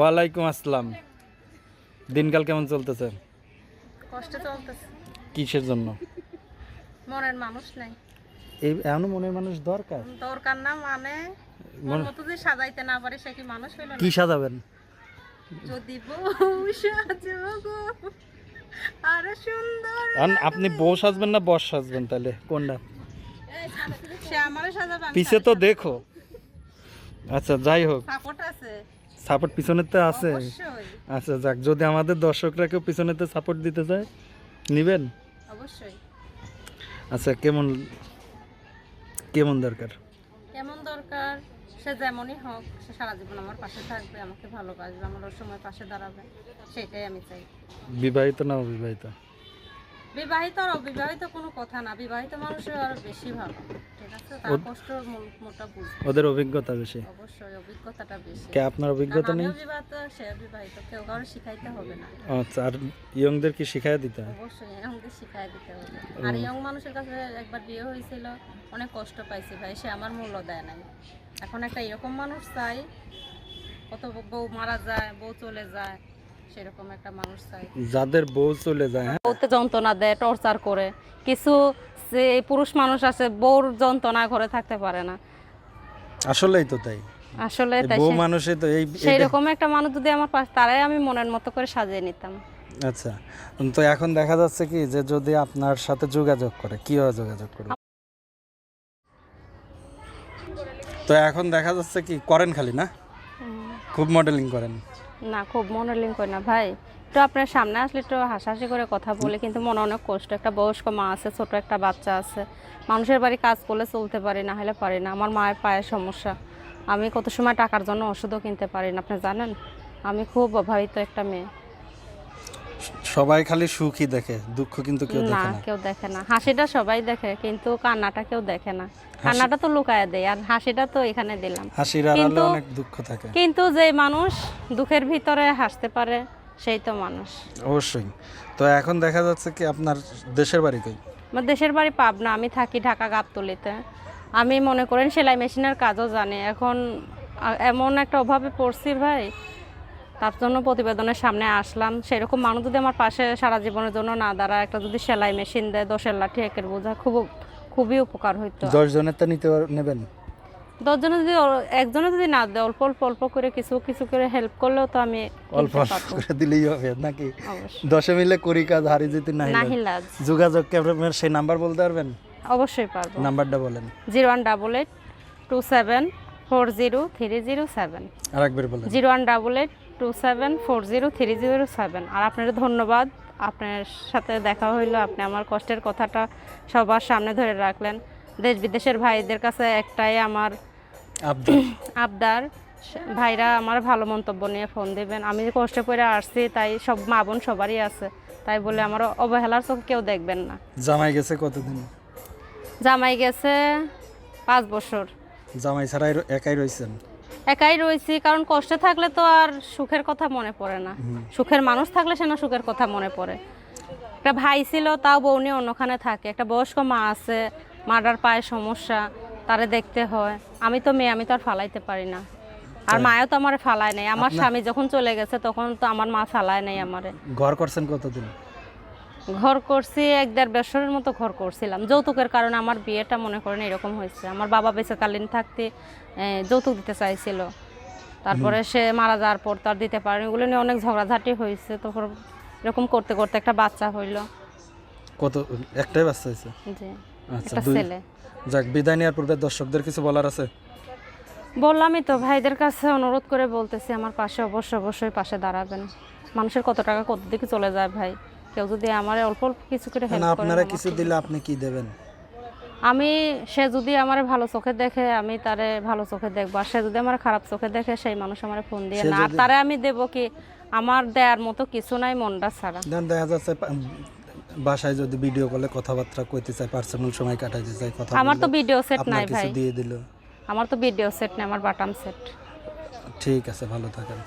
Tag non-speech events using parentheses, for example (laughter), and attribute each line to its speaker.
Speaker 1: ওয়ালাইকুম।
Speaker 2: আসসালাম। দিনকাল কেমন চলতেছে?
Speaker 1: কষ্ট চলতেছে।
Speaker 2: কিসের জন্য?
Speaker 1: মনের মানুষ নাই।
Speaker 2: এই এমন মনের মানুষ দরকার?
Speaker 1: দরকার না মানে মন মতো যদি সাজাইতে না পারে সে কি মানুষ হইল
Speaker 2: কি সাজাবেন?
Speaker 1: যদি বউ সাজো গো আর সুন্দর।
Speaker 2: আপনি বউ সাজবেন না বস সাজবেন তাহলে? কোনটা?
Speaker 1: সে আমারে সাজাবে
Speaker 2: পিছে তো দেখো। আচ্ছা যাই হোক।
Speaker 1: সাপোর্ট আছে।
Speaker 2: সাপোর্ট পিছনেতে আছে। আচ্ছা যাক যদি আমাদের দর্শকরা কেউ পিছনেতে সাপোর্ট দিতে চায় নিবেন?
Speaker 1: অবশ্যই।
Speaker 2: আচ্ছা কেমন কেমন দরকার?
Speaker 1: কেমন দরকার? সে যেমনই হোক সে সারা জীবন আমার পাশে থাকবে আমাকে ভালোবাসবে আমার সময় পাশে দাঁড়াবে সেটাই আমি চাই।
Speaker 2: বিবাহিত না অবিবাহিত?
Speaker 1: বিবাহিত আর অবিবাহিত কোনো কথা না। বিবাহিত মানুষের আরও বেশি ভালো। ঠিক আছে? তার কষ্ট মোটা বুঝবে।
Speaker 2: ওদের অভিজ্ঞতা বেশি।
Speaker 1: অবশ্যই অভিজ্ঞতাটা বেশি।
Speaker 2: কে আপনার অভিজ্ঞতা নেই?
Speaker 1: বিবাহিত সে বিবাহিত কেউ কারও শিখাইতে হবে না।
Speaker 2: আচ্ছা আর ইয়ংদের কি শিখাই দিতে হয়?
Speaker 1: অবশ্যই দিতে হবে। আর ইয়ং মানুষের কাছে একবার বিয়ে হয়েছিল অনেক কষ্ট পাইছি ভাই সে আমার মূল্য দেয় নাই। এখন একটা এরকম মানুষ চাই কত বউ মারা যায় বউ চলে যায় সেরকম একটা মানুষ চাই।
Speaker 2: যাদের বউ চলে যায় হ্যাঁ?
Speaker 1: বউতে যন্ত্রণা দেয় টর্চার করে। কিছু যে পুরুষ মানুষ আছে বউর যন্ত্রণা ঘরে থাকতে পারে না।
Speaker 2: আসলেই তো তাই।
Speaker 1: আসলে তাই
Speaker 2: বউ মানুষই তো এই
Speaker 1: সেই
Speaker 2: এটা-
Speaker 1: রকম একটা মানুষ যদি আমার পাশে তারাই আমি মনের মতো করে সাজিয়ে নিতাম।
Speaker 2: আচ্ছা। তো এখন দেখা যাচ্ছে কি যে যদি আপনার সাথে যোগাযোগ করে কীভাবে যোগাযোগ করবে? তো এখন দেখা যাচ্ছে কি করেন খালি না? খুব মডেলিং করেন।
Speaker 1: না, খুব মনোলিং করি না ভাই। তো আপনার সামনে আসলে একটু হাসাহাসি করে কথা বলে, কিন্তু মনে অনেক কষ্ট। একটা বয়স্ক মা আছে, ছোট একটা বাচ্চা আছে। মানুষের বাড়ি কাজ করলে চলতে পারে না, হলে পারে না। আমার মায়ের পায়ের সমস্যা। আমি কত সময় টাকার জন্য ওষুধও কিনতে পারি না, আপনি জানেন? আমি খুব অভাবিত একটা মেয়ে।
Speaker 2: সবাই খালি সুখী দেখে দুঃখ কিন্তু কেউ দেখে না।
Speaker 1: কেউ দেখে না। হাসিটা সবাই দেখে কিন্তু কান্নাটা কেউ দেখে না। কান্নাটা তো লুকায় দেয় আর হাসিটা তো এখানে দিলাম।
Speaker 2: হাসির আড়ালে অনেক দুঃখ থাকে।
Speaker 1: কিন্তু যে মানুষ দুঃখের ভিতরে হাসতে পারে সেই তো মানুষ।
Speaker 2: অবশ্যই। তো এখন দেখা যাচ্ছে কি আপনার দেশের বাড়ি কই?
Speaker 1: আমার দেশের বাড়ি পাবনা আমি থাকি ঢাকা গাবতলিতে। আমি মনে করেন সেলাই মেশিনের কাজও জানি। এখন এমন একটা অভাবে পড়ছি ভাই তার জন্য প্রতিবেদনের সামনে আসলাম। সেরকম মানুষ যদি আমার পাশে সারা জীবনের জন্য না দাঁড়ায় একটা যদি সেলাই মেশিন দেয় দশের লাঠি একের বোঝা খুব খুবই উপকার হইতো।
Speaker 2: দশ জনের তো নিতে নেবেন?
Speaker 1: দশজনে যদি একজনে যদি না দেয় অল্প অল্প অল্প করে কিছু কিছু করে হেল্প করলেও তো আমি
Speaker 2: অল্প করে দিলেই হবে নাকি? দশে মিলে করি কাজ হারি যেতে নাই
Speaker 1: নাহিলাজ।
Speaker 2: যোগাযোগ ক্যামেরা সেই নাম্বার বলতে পারবেন?
Speaker 1: অবশ্যই পারব।
Speaker 2: নাম্বারটা বলেন।
Speaker 1: Zero one double eight two seven four zero three zero seven.
Speaker 2: আর একবার বলেন।
Speaker 1: Zero one double eight two seven four zero three zero seven আর আপনার ধন্যবাদ। আপনার সাথে দেখা হইল আপনি আমার কষ্টের কথাটা সবার সামনে ধরে রাখলেন। দেশ বিদেশের ভাইদের কাছে একটাই আমার
Speaker 2: আবদার। (clears throat)
Speaker 1: ভাইরা আমার ভালো মন্তব্য নিয়ে ফোন দিবেন। আমি কষ্টে পড়ে আসছি তাই সব মা বোন সবারই আছে। তাই বলে আমার অবহেলার চোখ কেউ দেখবেন না।
Speaker 2: জামাই গেছে কতদিন?
Speaker 1: জামাই গেছে পাঁচ বছর।
Speaker 2: জামাই ছাড়াই একাই রয়েছেন?
Speaker 1: একাই রয়েছি কারণ কষ্টে থাকলে তো আর সুখের কথা মনে পড়ে না। সুখের মানুষ থাকলে সে না সুখের কথা মনে পড়ে। একটা ভাই ছিল তাও বউ নিয়ে অন্যখানে থাকে। একটা বয়স্ক মা আছে মাটার পায়ে সমস্যা তারে দেখতে হয়। আমি তো মেয়ে আমি তো আর ফালাইতে পারি না। আর মায়ও তো আমার ফালায় নাই। আমার স্বামী যখন চলে গেছে তখন তো আমার মা ফালায় নাই আমারে।
Speaker 2: ঘর করছেন কতদিন?
Speaker 1: ঘর করছি এক দেড় বছরের মতো ঘর করছিলাম। যৌতুকের কারণে আমার বিয়েটা মনে করেন এরকম হয়েছে। আমার বাবা বেঁচেকালীন থাকতে যৌতুক দিতে চাইছিল। তারপরে সে মারা যাওয়ার পর তার দিতে পারেনি। ওগুলো নিয়ে অনেক ঝগড়াঝাটি হয়েছে। তখন এরকম করতে করতে একটা বাচ্চা হইল।
Speaker 2: কত একটাই বাচ্চা হয়েছে?
Speaker 1: জি
Speaker 2: আচ্ছা
Speaker 1: একটা ছেলে।
Speaker 2: যাক বিদায় নেওয়ার পূর্বে দর্শকদের কিছু বলার আছে?
Speaker 1: বললামই তো ভাইদের কাছে অনুরোধ করে বলতেছি আমার পাশে অবশ্যই অবশ্যই পাশে দাঁড়াবেন। মানুষের কত টাকা কত দিকে চলে যায় ভাই? কেউ যদি আমার অল্প অল্প কিছু করে হেল্প করে
Speaker 2: আপনারা কিছু দিলে আপনি কি দেবেন?
Speaker 1: আমি সে যদি আমার ভালো চোখে দেখে আমি তারে ভালো চোখে দেখব। আর সে যদি আমার খারাপ চোখে দেখে সেই মানুষ আমার ফোন দিয়ে না। তারে আমি দেব কি? আমার দেওয়ার মতো কিছু নাই মনটা ছাড়া।
Speaker 2: দেন দেখা যাচ্ছে বাসায় যদি ভিডিও কলে কথাবার্তা কইতে চাই পার্সোনাল সময় কাটাইতে চাই কথা
Speaker 1: আমার তো ভিডিও সেট নাই
Speaker 2: কিছু
Speaker 1: ভাই।
Speaker 2: দিয়ে দিল।
Speaker 1: আমার তো ভিডিও সেট নাই আমার বাটাম সেট
Speaker 2: ঠিক আছে ভালো থাকেন।